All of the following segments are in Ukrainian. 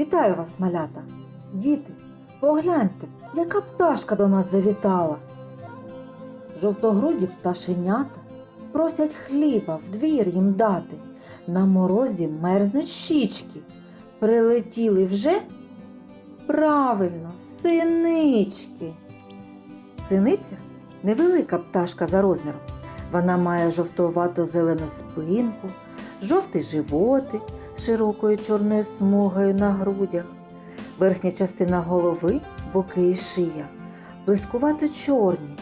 Вітаю вас, малята! Діти, погляньте, яка пташка до нас завітала. Жовтогруді пташенята просять хліба в двір їм дати. На морозі мерзнуть щічки. Прилетіли вже? Правильно, синички. Синиця невелика пташка за розміром. Вона має жовтувато-зелену спинку, жовтий животик з широкою чорною смугою на грудях, верхня частина голови, боки і шия, блискувато чорні,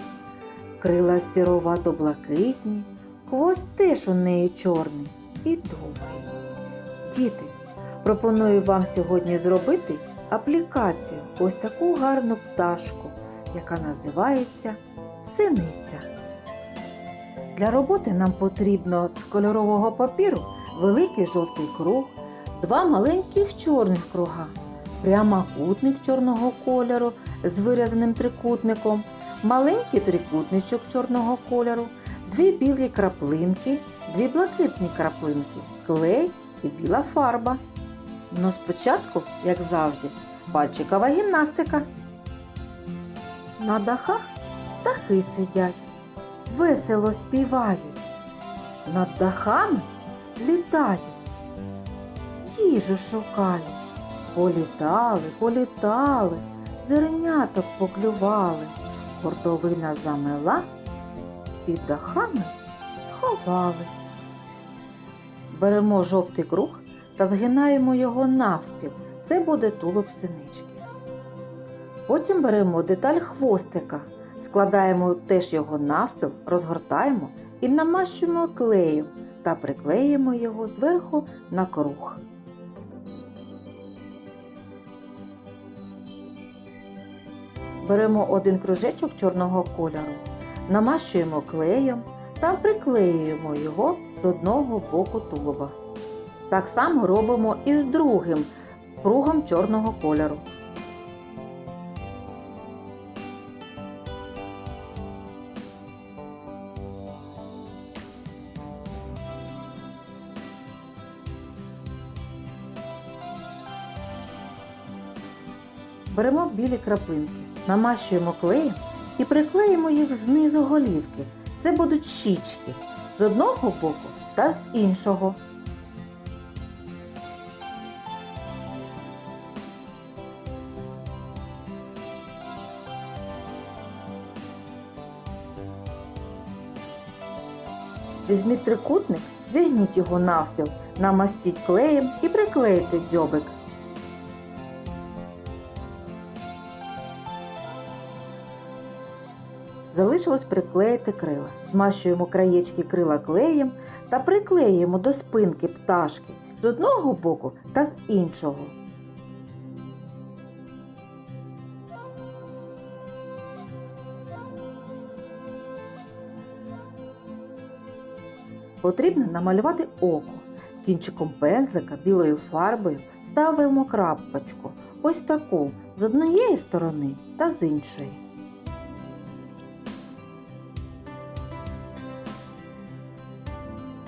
крила сіровато блакитні, хвост теж у неї чорний і довгий. Діти, пропоную вам сьогодні зробити аплікацію ось таку гарну пташку, яка називається синиця. Для роботи нам потрібно з кольорового папіру великий жовтий круг, два маленьких чорних круга, прямокутник чорного кольору з вирізаним трикутником, маленький трикутничок чорного кольору, дві білі краплинки, дві блакитні краплинки, клей і біла фарба. Ну спочатку, як завжди, пальчикова гімнастика. На дахах птахи сидять, весело співають, над дахами літають, їжу шукають. Політали, політали, зерняток поклювали, хуртовина замела, під дахами сховались. Беремо жовтий круг та згинаємо його навпіл. Це буде тулуб синички. Потім беремо деталь хвостика, складаємо теж його навпіл, розгортаємо і намащуємо клеєм та приклеїмо його зверху на круг. Беремо один кружечок чорного кольору, намащуємо клеєм та приклеюємо його з одного боку тулуба. Так само робимо і з другим кругом чорного кольору. Беремо білі краплинки, намащуємо клеєм і приклеїмо їх знизу голівки. Це будуть щічки з одного боку та з іншого. Візьміть трикутник, зігніть його навпіл, намастіть клеєм і приклейте дзьобик. Залишилось приклеїти крила. Змащуємо краєчки крила клеєм та приклеюємо до спинки пташки з одного боку та з іншого. Потрібно намалювати око. Кінчиком пензлика білою фарбою ставимо крапочку. Ось таку з однієї сторони та з іншої.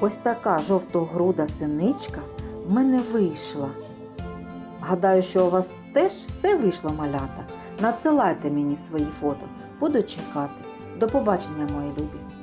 Ось така жовтогруда синичка в мене вийшла. Гадаю, що у вас теж все вийшло малята. Надсилайте мені свої фото. Буду чекати. До побачення, мої любі!